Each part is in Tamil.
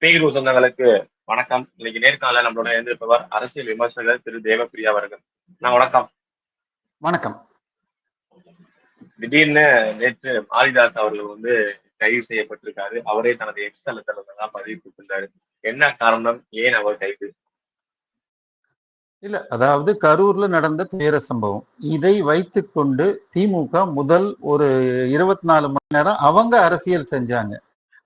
பேய்ரு சொந்தங்களுக்கு வணக்கம். இன்னைக்கு நேர்காணல நம்மளோட இருந்திருப்பவர் அரசியல் விமர்சகர் திரு தேவப்பிரியா அவர்கள். நான் வணக்கம். வணக்கம். திடீர்னு நேற்று மாரிதாஸ் அவர்கள் வந்து கைது செய்யப்பட்டிருக்காரு. அவரே தனது எக்ஸ் தளத்துல தான் பதிவு கொடுத்திருந்தாரு. என்ன காரணம்? ஏன் அவர் கைது? இல்ல அதாவது கரூர்ல நடந்த துயர சம்பவம். இதை வைத்துக்கொண்டு திமுக முதல் ஒரு இருபத்தி நாலு மணி நேரம் அவங்க அரசியல் செஞ்சாங்க.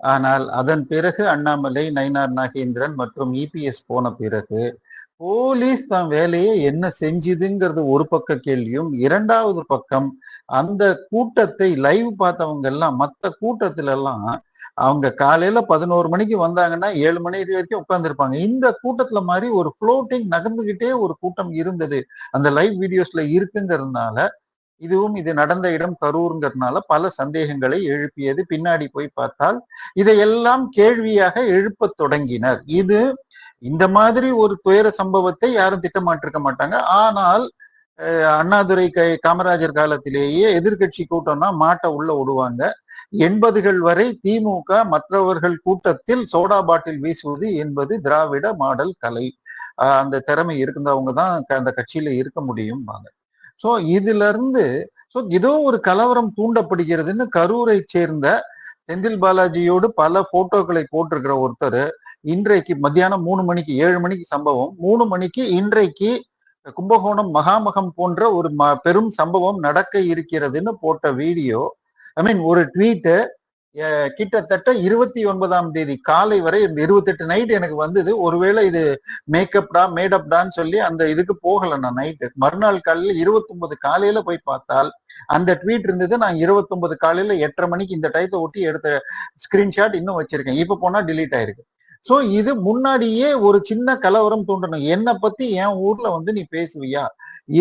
ஆனால் அதன் பிறகு அண்ணாமலை நயினார் நாகேந்திரன் மற்றும் இபிஎஸ் போன பிறகு போலீஸ் தான் வேலையை என்ன செஞ்சுதுங்கிறது ஒரு பக்க கேள்வியும் இரண்டாவது பக்கம் அந்த கூட்டத்தை லைவ் பார்த்தவங்க எல்லாம் மற்ற கூட்டத்துல எல்லாம் அவங்க காலையில பதினோரு மணிக்கு வந்தாங்கன்னா ஏழு மணி வரைக்கும் உட்காந்துருப்பாங்க இந்த கூட்டத்துல மாதிரி ஒரு ஃப்ளோட்டிங் நகர்ந்துகிட்டே ஒரு கூட்டம் இருந்தது. அந்த லைவ் வீடியோஸ்ல இருக்குங்கிறதுனால இதுவும் இது நடந்த இடம் கரூருங்கிறதுனால பல சந்தேகங்களை எழுப்பியது. பின்னாடி போய் பார்த்தால் இதையெல்லாம் கேள்வியாக எழுப்ப தொடங்கினர். இது இந்த மாதிரி ஒரு துயர சம்பவத்தை யாரும் திட்டமாட்டிருக்க மாட்டாங்க. ஆனால் அண்ணாதுரை கை காமராஜர் காலத்திலேயே எதிர்கட்சி கூட்டம்னா மாட்டை உள்ள விடுவாங்க. எண்பதுகள் வரை திமுக மற்றவர்கள் கூட்டத்தில் சோடா பாட்டில் வீசுவது என்பது திராவிட மாடல் கலை. அந்த திறமை இருந்தவங்க தான் அந்த கட்சியில இருக்க முடியும் சோ இதுல இருந்து சோ ஏதோ ஒரு கலவரம் தூண்டப்படுகிறதுன்னு கரூரை சேர்ந்த செந்தில் பாலாஜியோடு பல போட்டோக்களை போட்டிருக்கிற ஒருத்தர் இன்றைக்கு மத்தியானம் மூணு மணிக்கு ஏழு மணிக்கு சம்பவம். மூணு மணிக்கு இன்றைக்கு கும்பகோணம் மகாமகம் போன்ற ஒரு பெரும் சம்பவம் நடக்க இருக்கிறதுன்னு போட்ட வீடியோ ஐ மீன் ஒரு ட்வீட்டு கிட்டத்தட்ட இருபத்தி ஒன்பதாம் தேதி காலை வரை இந்த இருபத்தெட்டு நைட் எனக்கு வந்தது. ஒருவேளை இது மேக்கப்டா மேடப்டான்னு சொல்லி அந்த இதுக்கு போகல நான் நைட்டு மறுநாள் காலையில இருபத்தி ஒன்பது காலையில போய் பார்த்தால் அந்த ட்வீட் இருந்தது. நான் இருபத்தி ஒன்பது காலையில எட்டரை மணிக்கு இந்த டயத்தை ஒட்டி எடுத்த ஸ்கிரீன்ஷாட் இன்னும் வச்சிருக்கேன். இப்ப போனா டிலீட் ஆயிருக்கு. சோ இது முன்னாடியே ஒரு சின்ன கலவரம் தோன்றணும். என்னை பத்தி என் ஊர்ல வந்து நீ பேசுவியா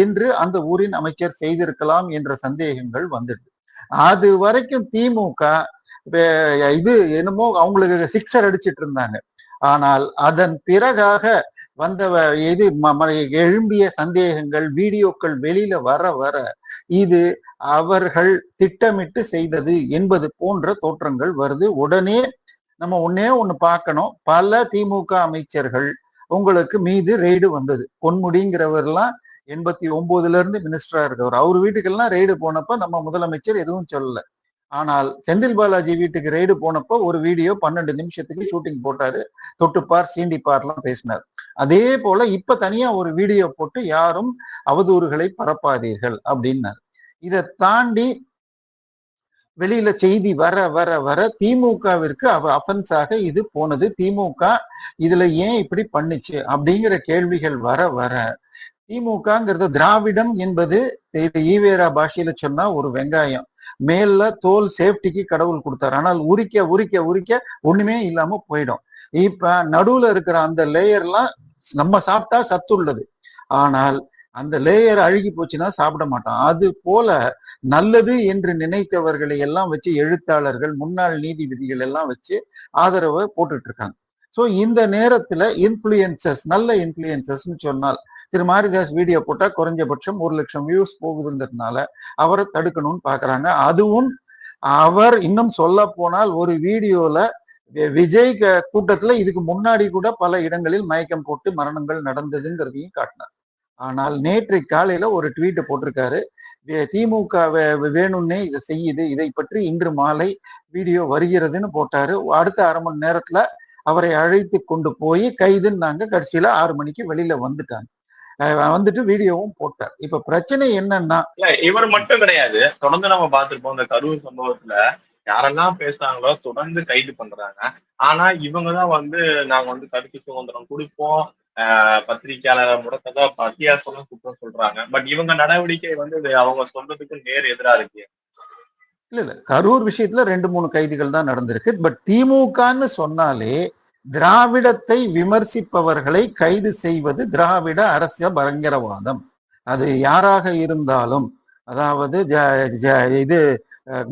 என்று அந்த ஊரின் அமைச்சர் செய்திருக்கலாம் என்ற சந்தேகங்கள் வந்துடுது. அது வரைக்கும் திமுக இது என்னமோ அவங்களுக்கு சிக்ஸர் அடிச்சிட்டு இருந்தாங்க. ஆனால் அதன் பிறகாக வந்த இது எழும்பிய சந்தேகங்கள் வீடியோக்கள் வெளியில வர வர இது அவர்கள் திட்டமிட்டு செய்தது என்பது போன்ற தோற்றங்கள் வருது. உடனே நம்ம ஒன்னே ஒண்ணு பார்க்கணும். பல திமுக அமைச்சர்கள் உங்களுக்கு மீது ரெய்டு வந்தது. பொன்முடிங்கிறவர்லாம் எண்பத்தி ஒன்பதுல இருந்து மினிஸ்டரா இருக்கவர் அவர் வீட்டுக்கெல்லாம் ரெய்டு போனப்ப நம்ம முதலமைச்சர் எதுவும் சொல்லல. ஆனால் செந்தில் பாலாஜி வீட்டுக்கு ரெய்டு போனப்போ ஒரு வீடியோ பன்னெண்டு நிமிஷத்துக்கு ஷூட்டிங் போட்டாரு. தொட்டுப்பார் சீண்டிப்பார்லாம் பேசினார். அதே போல இப்ப தனியா ஒரு வீடியோ போட்டு யாரும் அவதூறுகளை பரப்பாதீர்கள் அப்படின்னார். இதை தாண்டி வெளியில செய்தி வர வர வர திமுகவிற்கு அவ அஃபென்ஸாக இது போனது. திமுக இதுல ஏன் இப்படி பண்ணுச்சு அப்படிங்கிற கேள்விகள் வர வர. திமுகங்கிறது திராவிடம் என்பது ஈவேரா பாஷையில சொன்னா ஒரு வெங்காயம். மேல தோல் சேஃப்டிக்கு கடவுள் கொடுத்தாரு. ஆனால் உரிக்க உரிக்க உரிக்க ஒண்ணுமே இல்லாம போயிடும். இப்ப நடுவுல இருக்கிற அந்த லேயர்லாம் நம்ம சாப்பிட்டா சத்து உள்ளது. ஆனால் அந்த லேயர் அழுகி போச்சுன்னா சாப்பிட மாட்டான். அது போல நல்லது என்று நினைத்தவர்களை எல்லாம் வச்சு எழுத்தாளர்கள் முன்னாள் நீதிபதிகள் எல்லாம் வச்சு ஆதரவை போட்டுட்டு இருக்காங்க. ஸோ இந்த நேரத்தில் இன்ஃப்ளூயன்சஸ் நல்ல இன்ஃப்ளூயன்சஸ்ன்னு சொன்னால் திரு மாரிதாஸ் வீடியோ போட்டால் குறைஞ்சபட்சம் ஒரு லட்சம் வியூஸ் போகுதுங்கிறதுனால அவரை தடுக்கணும்னு பார்க்குறாங்க அதுவும் அவர் இன்னும் சொல்ல போனால் ஒரு வீடியோல விஜய் கூட்டத்துல இதுக்கு முன்னாடி கூட பல இடங்களில் மயக்கம் போட்டு மரணங்கள் நடந்ததுங்கிறதையும் காட்டினார். ஆனால் நேற்று காலையில ஒரு ட்வீட் போட்டிருக்காரு. திமுக வேணும்னே இதை செய்யுது இதை பற்றி இன்று மாலை வீடியோ வருகிறதுன்னு போட்டாரு. அடுத்த அரை மணி நேரத்துல அவரை அழைத்து கொண்டு போய் கைதுன்னாங்க. கடைசியில ஆறு மணிக்கு வெளியில வந்துட்டாங்க. வந்துட்டு வீடியோவும் போட்டார். இப்ப பிரச்சனை என்னன்னா இவர் மட்டும் கிடையாது. தொடர்ந்து நம்ம பார்த்திருப்போம் இந்த கரூர் சம்பவத்துல யாரெல்லாம் பேசுறாங்களோ தொடர்ந்து கைது பண்றாங்க. ஆனா இவங்கதான் வந்து நாங்க வந்து கருத்து சுதந்திரம் கொடுப்போம். பத்திரிகையாளரை முடக்கதா பத்தியாசம் குற்றம் சொல்றாங்க. பட் இவங்க நடவடிக்கை வந்து அவங்க சொல்றதுக்கு நேர் எதிரா இருக்கு. இல்ல இல்ல. கரூர் விஷயத்துல ரெண்டு மூணு கைதிகள் தான் நடந்திருக்கு. பட் திமுகன்னு சொன்னாலே திராவிடத்தை விமர்சிப்பவர்களை கைது செய்வது திராவிட அரசிய பயங்கரவாதம் அது யாராக இருந்தாலும் அதாவது இது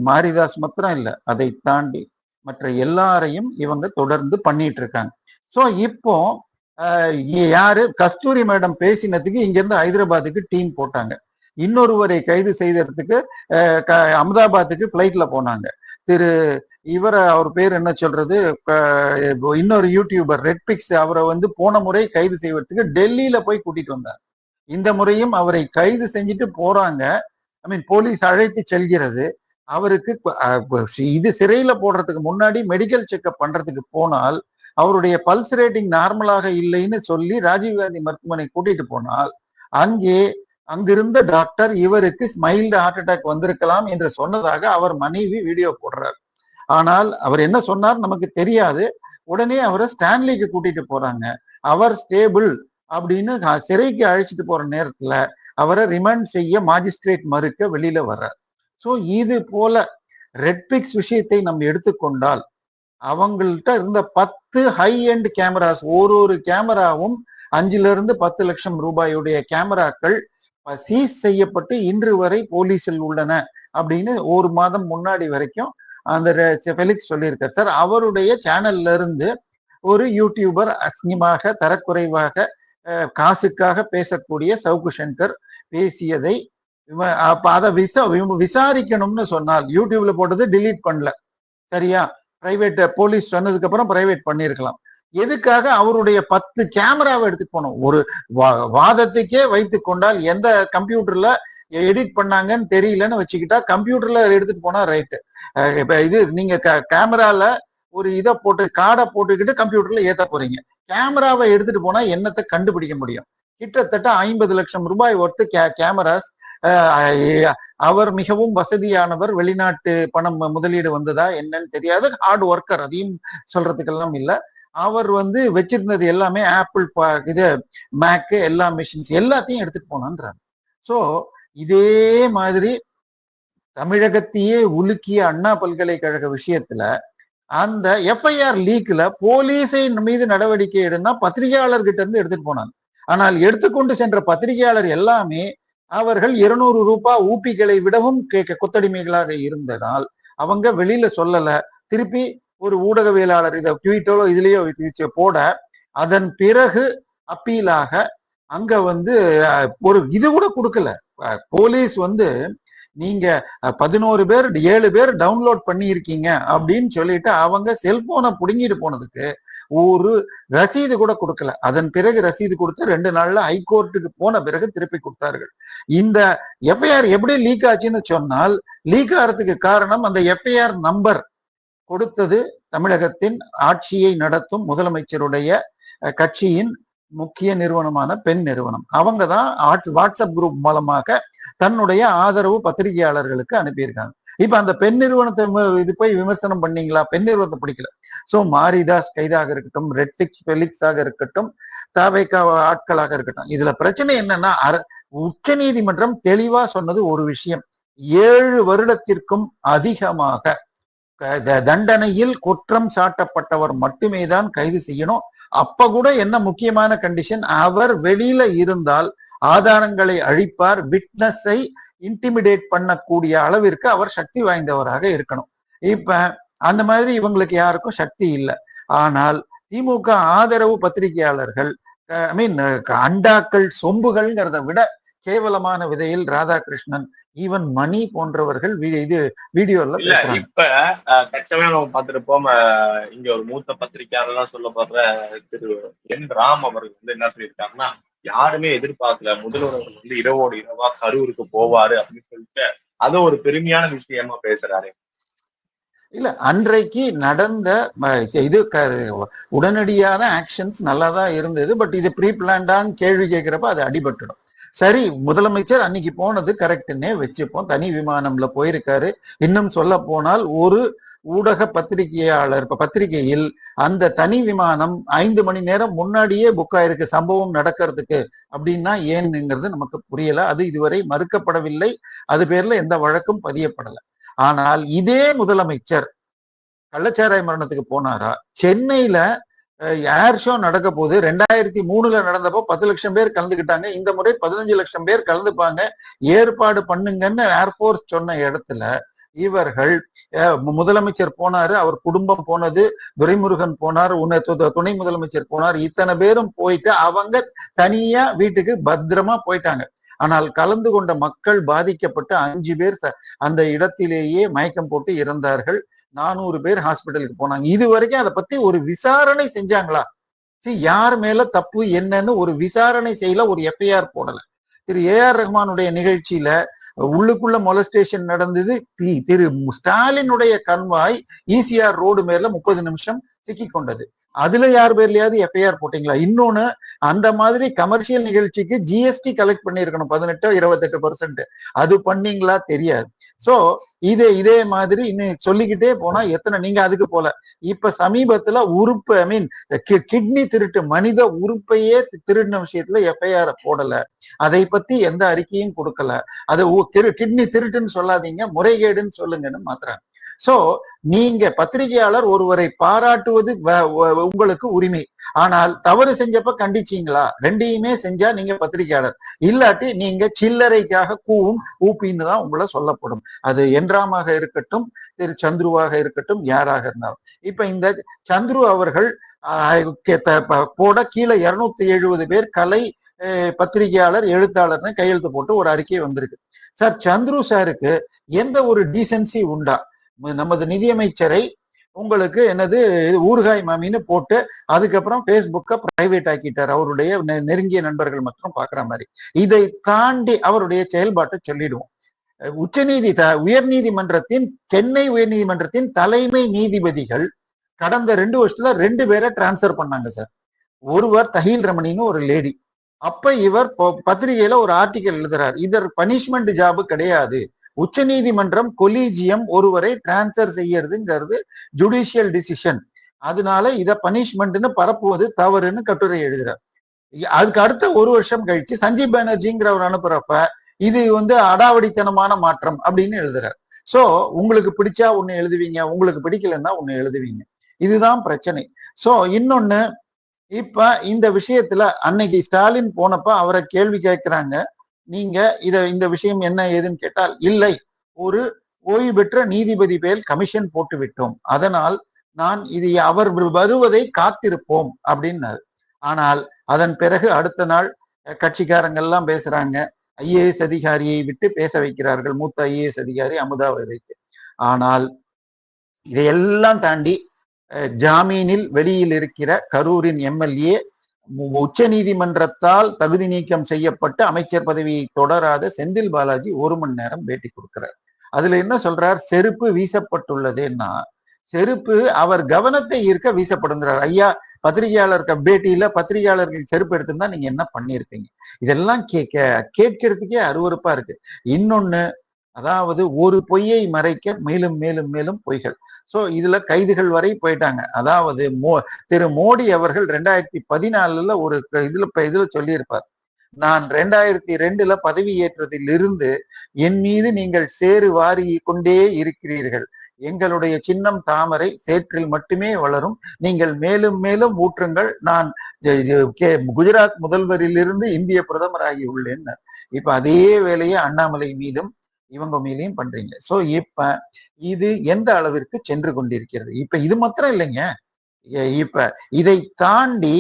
மாரிதாஸ் மாத்திரம் இல்லை அதை தாண்டி மற்ற எல்லாரையும் இவங்க தொடர்ந்து பண்ணிட்டு இருக்காங்க சோ இப்போ யாரு கஸ்தூரி மேடம் பேசினதுக்கு இங்க இருந்து ஹைதராபாத்துக்கு டீம் போட்டாங்க. இன்னொருவரை கைது செய்ததுக்கு அமதாபாத்துக்கு பிளைட்ல போனாங்க. திரு இவர அவர் பேர் என்ன சொல்றது? இன்னொரு யூடியூபர் ரெட் பிக்ஸ் அவரை வந்து போன முறை கைது செய்வதற்கு டெல்லியில போய் கூட்டிட்டு வந்தார். இந்த முறையும் அவரை கைது செஞ்சுட்டு போறாங்க. ஐ மீன் போலீஸ் அழைத்து செல்கிறது. அவருக்கு இது சிறையில போடுறதுக்கு முன்னாடி மெடிக்கல் செக்அப் பண்றதுக்கு போனால் அவருடைய பல்ஸ் ரேட்டிங் நார்மலாக இல்லைன்னு சொல்லி ராஜீவ்காந்தி மருத்துவமனை கூட்டிட்டு போனால் அங்கே அங்கிருந்த டாக்டர் இவருக்கு மைல்டு ஹார்ட் அட்டாக் வந்திருக்கலாம் என்று சொன்னதாக அவர் மனைவி வீடியோ போடுறார். ஆனால் அவர் என்ன சொன்னார் நமக்கு தெரியாது. உடனே அவரை ஸ்டான்லிக்கு கூட்டிட்டு போறாங்க. அவர் ஸ்டேபிள் அப்படின்னு சிறைக்கு அழைச்சிட்டு போற நேரத்துல அவரை ரிமாண்ட் செய்ய மாஜிஸ்ட்ரேட் மறுக்க வெளியில வர்றார். ஸோ இது போல ரெட்பிக்ஸ் விஷயத்தை நம்ம எடுத்துக்கொண்டால் அவங்கள்ட்ட இருந்த பத்து ஹை எண்ட் கேமராஸ் ஒரு ஒரு கேமராவும் அஞ்சுல இருந்து பத்து லட்சம் ரூபாயுடைய கேமராக்கள் சீஸ் செய்யப்பட்டு இன்று வரை போலீஸில் உள்ளன அப்படின்னு ஒரு மாதம் முன்னாடி வரைக்கும் அந்த ஃபெலிக்ஸ் சொல்லியிருக்கார். சார் அவருடைய சேனல்ல இருந்து ஒரு யூடியூபர் அசிங்கமாக தரக்குறைவாக காசுக்காக பேசக்கூடிய சவுக்கு சங்கர் பேசியதை அப்ப அதை விசா விசாரிக்கணும்னு சொன்னால் யூடியூப்ல போட்டது டிலீட் பண்ணல. சரியா? பிரைவேட் போலீஸ் சொன்னதுக்கு அப்புறம் பிரைவேட் பண்ணியிருக்கலாம். எதுக்காக அவருடைய பத்து கேமராவை எடுத்துட்டு போனோம்? ஒரு வா- வாதத்துக்கே வைத்து கொண்டால் எந்த கம்ப்யூட்டர்ல எடிட் பண்ணாங்கன்னு தெரியலன்னு வச்சுக்கிட்டா கம்ப்யூட்டர்ல எடுத்துட்டு போனா ரைட்டு. இப்ப இது நீங்க கேமரால ஒரு இதை போட்டு கார்டை போட்டுக்கிட்டு கம்ப்யூட்டர்ல ஏத்த போறீங்க. கேமராவை எடுத்துட்டு போனா என்னத்தை கண்டுபிடிக்க முடியும்? கிட்டத்தட்ட ஐம்பது லட்சம் ரூபாய் ஒர்த்து கே கேமராஸ் அவர் மிகவும் வசதியானவர் வெளிநாட்டு பணம் முதலீடு வந்ததா என்னன்னு தெரியாது. ஹார்ட் ஒர்க்கர் அதையும் சொல்றதுக்கெல்லாம் இல்லை. அவர் வந்து வச்சிருந்தது எல்லாமே ஆப்பிள் இது மேக்கு எல்லா மிஷின்ஸ் எல்லாத்தையும் எடுத்துட்டு போனான்றாங்க ஸோ இதே மாதிரி தமிழகத்தையே உலுக்கிய அண்ணா பல்கலைக்கழக விஷயத்துல அந்த எஃப்ஐஆர் லீக்ல போலீஸை மீது நடவடிக்கை எடுனா பத்திரிகையாளர்கிட்ட இருந்து எடுத்துட்டு போனாங்க. ஆனால் எடுத்துக்கொண்டு சென்ற பத்திரிகையாளர் எல்லாமே அவர்கள் இருநூறு ரூபாய் ஊப்பிகளை விடவும் கேட்க கொத்தடிமைகளாக இருந்ததால் அவங்க வெளியில சொல்லல. திருப்பி ஒரு ஊடகவியலாளர் இதை ட்வீட்டோ இதுலயோ போட அதன் பிறகு அப்பீலாக அங்க வந்து ஒரு இது கூட கொடுக்கல. போலீஸ் வந்து நீங்க பதினோரு பேர் ஏழு பேர் டவுன்லோட் பண்ணியிருக்கீங்க அப்படின்னு சொல்லிட்டு அவங்க செல்போனை புடுங்கிட்டு போனதுக்கு ஒரு ரசீது கூட கொடுக்கல. அதன் பிறகு ரசீது கொடுத்து ரெண்டு நாள்ல ஹைகோர்ட்டுக்கு போன பிறகு திருப்பி கொடுத்தார்கள். இந்த எஃப்ஐஆர் எப்படி லீக் ஆச்சுன்னு சொன்னால் லீக் ஆகிறதுக்கு காரணம் அந்த எஃப்ஐஆர் நம்பர். கொடுத்தது தமிழகத்தின் ஆட்சியை நடத்தும் முதலமைச்சருடைய கட்சியின் முக்கிய நிறுவனமான பெண் நிறுவனம். அவங்க தான் வாட்ஸ்அப் குரூப் மூலமாக தன்னுடைய ஆதரவு பத்திரிகையாளர்களுக்கு அனுப்பியிருக்காங்க. இப்ப அந்த பெண் நிறுவனத்தை இது போய் விமர்சனம் பண்ணீங்களா? பெண் நிறுவனத்தை பிடிக்கல. சோ மாரிதாஸ் கைதாக இருக்கட்டும் ரெட்ஃபிக்ஸ் பெலிக்ஸாக இருக்கட்டும் தாவேக்கா ஆட்களாக இருக்கட்டும். இதுல பிரச்சனை என்னன்னா உச்ச நீதிமன்றம் தெளிவா சொன்னது ஒரு விஷயம். ஏழு வருடத்திற்கும் அதிகமாக தண்டனையில் குற்றம் சாட்டப்பட்டவர் மட்டுமே தான் கைது செய்யணும். அப்ப கூட என்ன முக்கியமான கண்டிஷன் அவர் வெளியில இருந்தால் ஆதாரங்களை அழிப்பார். விட்னஸை இன்டிமிடேட் பண்ணக்கூடிய அளவிற்கு அவர் சக்தி வாய்ந்தவராக இருக்கணும். இப்ப அந்த மாதிரி இவங்களுக்கு யாருக்கும் சக்தி இல்லை. ஆனால் திமுக ஆதரவு பத்திரிகையாளர்கள் ஐ மீன் அண்டாக்கள் சொம்புகள்ங்கிறத விட கேவலமான விதையில் ராதாகிருஷ்ணன் ஈவன் மணி போன்றவர்கள் வி- இது வீடியோல இப்ப தற்சமயம் நம்ம பார்த்திருப்போம் இங்க ஒரு மூத்த பத்திரிகையாளர்லாம் சொல்லப்படுற திரு என் ராம் அவர்கள் வந்து என்ன சொல்லியிருக்காருன்னா யாருமே எதிர்பார்க்கல முதல்வர் வந்து இரவோடு இரவா கரூருக்கு போவாரு அப்படின்னு சொல்லிட்டு அது ஒரு பெருமையான விஷயமா பேசுறாரு. இல்ல அன்றைக்கு நடந்த இது உடனடியான ஆக்ஷன்ஸ் நல்லா தான் இருந்தது பட் இது ப்ரீ பிளான்டான்னு கேள்வி கேட்கிறப்ப அது அடிபட்டுடும். சரி முதலமைச்சர் அன்னைக்கு போனது கரெக்ட்னே வச்சுப்போம். தனி விமானம்ல போயிருக்காரு. இன்னும் சொல்ல போனால் ஒரு ஊடக பத்திரிகையாளர் பத்திரிகையில் அந்த தனி விமானம் ஐந்து மணி நேரம் முன்னாடியே புக் ஆயிருக்கு. சம்பவம் நடக்கிறதுக்கு அப்படின்னா ஏன்னுங்கிறது நமக்கு புரியல. அது இதுவரை மறுக்கப்படவில்லை. அது பேர்ல எந்த வழக்கும் பதியப்படல. ஆனால் இதே முதலமைச்சர் கள்ளச்சாராய மரணத்துக்கு போனாரா? சென்னையில ஏர் ஷோ நடக்க போது ரெண்டாயிரத்தி மூணுல நடந்தப்போ பத்து லட்சம் பேர் கலந்துக்கிட்டாங்க. இந்த முறை பதினஞ்சு லட்சம் பேர் கலந்துப்பாங்க. ஏற்பாடு பண்ணுங்கன்னு ஏர்போர்ஸ் சொன்ன இடத்துல இவர்கள் முதலமைச்சர் போனாரு அவர் குடும்பம் போனது துரைமுருகன் போனார் உன்னை துணை முதலமைச்சர் போனார். இத்தனை பேரும் போயிட்டு அவங்க தனியா வீட்டுக்கு பத்திரமா போயிட்டாங்க. ஆனால் கலந்து கொண்ட மக்கள் பாதிக்கப்பட்டு அஞ்சு பேர் ச- அந்த இடத்திலேயே மயக்கம் போட்டு இறந்தார்கள். நானூறு பேர் ஹாஸ்பிட்டலுக்கு போனாங்க. இது வரைக்கும் அதை பத்தி ஒரு விசாரணை செஞ்சாங்களா? சரி யார் மேல தப்பு என்னன்னு ஒரு விசாரணை செய்யல ஒரு எஃப்ஐஆர் போடல. திரு ஏ ஆர் ரஹ்மானுடைய நிகழ்ச்சியில உள்ளுக்குள்ள மொலஸ்டேஷன் நடந்தது. தி- திரு ஸ்டாலினுடைய கண்வாய் ஈசிஆர் ரோடு மேல முப்பது நிமிஷம் சிக்கி கொண்டது. அதுல யார் பேர்லயாவது எஃப்ஐஆர் போட்டீங்களா? இன்னொன்னு அந்த மாதிரி கமர்ஷியல் நிகழ்ச்சிக்கு ஜிஎஸ்டி கலெக்ட் பண்ணிருக்கணும் பதினெட்டு இருபத்தெட்டு பர்சன்ட் அது பண்ணீங்களா? தெரியாது. சோ இதே இதே மாதிரி இன்னும் சொல்லிக்கிட்டே போனா எத்தனை நீங்க அதுக்கு போல. இப்ப சமீபத்துல உறுப்பு ஐ மீன் கிட்னி திருட்டு மனித உறுப்பையே திருடின விஷயத்துல எஃப்ஐஆர் போடல. அதை பத்தி எந்த அறிக்கையும் கொடுக்கல. அது கிட்னி திருட்டுன்னு சொல்லாதீங்க முறைகேடுன்னு சொல்லுங்கன்னு மாத்துறாங்க. சோ நீங்க பத்திரிகையாளர் ஒருவரை பாராட்டுவது வ- உங்களுக்கு உரிமை. ஆனால் தவறு செஞ்சப்ப கண்டிச்சீங்களா? ரெண்டையுமே செஞ்சா நீங்க பத்திரிகையாளர். இல்லாட்டி நீங்க சில்லறைக்காக கூவும் ஊப்பின்னு தான் உங்களை சொல்லப்படும். அது என்றாமாக இருக்கட்டும் திரு சந்துருவாக இருக்கட்டும் யாராக இருந்தாலும். இப்ப இந்த சந்துரு அவர்கள் ஆஹ், கே- த- போட கீழே இருநூத்தி எழுபது பேர் கலை பத்திரிகையாளர் எழுத்தாளர்னு கையெழுத்து போட்டு ஒரு அறிக்கை வந்திருக்கு. சார் சந்துரு சாருக்கு எந்த ஒரு டீசென்சி உண்டா? நமது நிதியமைச்சரை உங்களுக்கு என்னது இது ஊறுகாய் மாமின்னு போட்டு அதுக்கப்புறம் Facebooக்க பிரைவேட் ஆக்கிட்டார். அவருடைய நெ- நெருங்கிய நண்பர்கள் மற்றும் பார்க்குற மாதிரி. இதை தாண்டி அவருடைய செயல்பாட்டை சொல்லிடுவோம். உச்சநீதி த- உயர்நீதிமன்றத்தின் சென்னை உயர்நீதிமன்றத்தின் தலைமை நீதிபதிகள் கடந்த ரெண்டு வருஷத்துல ரெண்டு பேரை டிரான்ஸ்ஃபர் பண்ணாங்க சார் ஒருவர் தஹீல் ரமணின்னு ஒரு லேடி அப்ப இவர் பத்திரிகையில ஒரு ஆர்டிக்கல் எழுதுறார். இதர் பனிஷ்மெண்ட் ஜாபு கிடையாது. உச்சநீதிமன்றம் கொலீஜியம் ஒருவரை டிரான்ஸ்ஃபர் செய்யறதுங்கிறது ஜுடிஷியல் டிசிஷன் அதனால இத பனிஷ்மெண்ட்னு பரப்புவது தவறுன்னு கட்டுரை எழுதுறார். அதுக்கு அடுத்த ஒரு வருஷம் கழிச்சு சஞ்சீப் பானர்ஜிங்கிறவர் அனுப்புறப்ப இது வந்து அடாவடித்தனமான மாற்றம் அப்படின்னு எழுதுறார். சோ உங்களுக்கு பிடிச்சா ஒண்ணு எழுதுவீங்க உங்களுக்கு பிடிக்கலன்னா ஒண்ணு எழுதுவீங்க. இதுதான் பிரச்சனை. சோ இன்னொன்னு இப்ப இந்த விஷயத்துல அன்னைக்கு ஸ்டாலின் போனப்ப அவரை கேள்வி கேட்கிறாங்க. நீங்க இத இந்த விஷயம் என்ன ஏதுன்னு கேட்டால் இல்லை. ஒரு ஓய்வு பெற்ற நீதிபதி பேர் கமிஷன் போட்டு விட்டோம் அதனால் நான் இது அவர் வருவதை காத்திருப்போம் அப்படின்னாரு. ஆனால் அதன் பிறகு அடுத்த நாள் கட்சிக்காரங்கள்லாம் கட்சிக்காரங்க எல்லாம் பேசுறாங்க. ஐஏஎஸ் அதிகாரியை விட்டு பேச வைக்கிறார்கள். மூத்த ஐஏஎஸ் அதிகாரி அமுதாவை வைத்து. ஆனால் இதையெல்லாம் தாண்டி ஜாமீனில் வெளியில் இருக்கிற கரூரின் எம்எல்ஏ உச்ச நீதிமன்றத்தால் தகுதி நீக்கம் செய்யப்பட்டு அமைச்சர் பதவியை தொடராத செந்தில் பாலாஜி ஒரு மணி நேரம் பேட்டி கொடுக்கிறார். அதுல என்ன சொல்றார்? செருப்பு வீசப்பட்டுள்ளதுன்னா செருப்பு அவர் கவனத்தை ஈர்க்க வீசப்படுங்கிறார். ஐயா பத்திரிகையாளர் பேட்டியில பத்திரிகையாளர்கள் செருப்பு எடுத்திருந்தா நீங்க என்ன பண்ணியிருப்பீங்க? இதெல்லாம் கேட்க கேட்கறதுக்கே அருவருப்பா இருக்கு. இன்னொன்னு அதாவது ஒரு பொய்யை மறைக்க மேலும் மேலும் மேலும் பொய்கள். சோ இதுல கைதுகள் வரை போயிட்டாங்க. அதாவது மோ திரு மோடி அவர்கள் ரெண்டாயிரத்தி பதினாலுல ஒரு க- இதுல இப்ப இதுல சொல்லியிருப்பார். நான் ரெண்டாயிரத்தி ரெண்டுல பதவி ஏற்றதிலிருந்து என் மீது நீங்கள் சேறு வாரி கொண்டே இருக்கிறீர்கள். எங்களுடைய சின்னம் தாமரை சேற்றில் மட்டுமே வளரும். நீங்கள் மேலும் மேலும் ஊற்றுங்கள். நான் கே- குஜராத் முதல்வரிலிருந்து இந்திய பிரதமராகி உள்ளேன். இப்ப அதே வேலையை அண்ணாமலை மீதும் இவங்க மேலேயும் பண்றீங்க. சோ இப்ப இது எந்த அளவிற்கு சென்று கொண்டிருக்கிறது? இப்ப இது மாத்திரம் இல்லைங்க. இப்ப இதை தாண்டி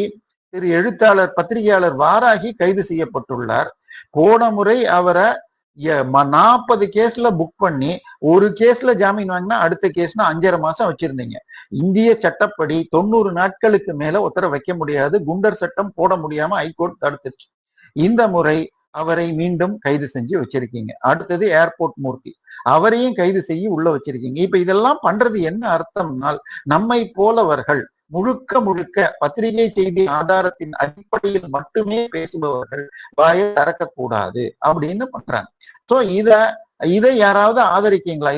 திரு எழுத்தாளர் பத்திரிகையாளர் வாராகி கைது செய்யப்பட்டுள்ளார். போன முறை அவரை நாற்பது கேஸ்ல புக் பண்ணி ஒரு கேஸ்ல ஜாமீன் வாங்கினா அடுத்த கேஸ்னா அஞ்சரை மாசம் வச்சிருந்தீங்க. இந்திய சட்டப்படி தொண்ணூறு நாட்களுக்கு மேல உத்தரவு வைக்க முடியாது. குண்டர் சட்டம் போட முடியாம ஹைகோர்ட் தடுத்துச்சு. இந்த முறை அவரை மீண்டும் கைது செஞ்சு வச்சிருக்கீங்க. அடுத்தது ஏர்போர்ட் மூர்த்தி. அவரையும் கைது செய்ய உள்ள வச்சிருக்கீங்க. இப்ப இதெல்லாம் பண்றது என்ன அர்த்தம்னால் நம்மை போலவர்கள் முழுக்க முழுக்க பத்திரிகை செய்தி ஆதாரத்தின் அடிப்படையில் மட்டுமே பேசுபவர்கள் வாயை திறக்க கூடாது அப்படின்னு பண்றாங்க. சோ இத இதை யாராவது ஆதரிக்கீங்களா?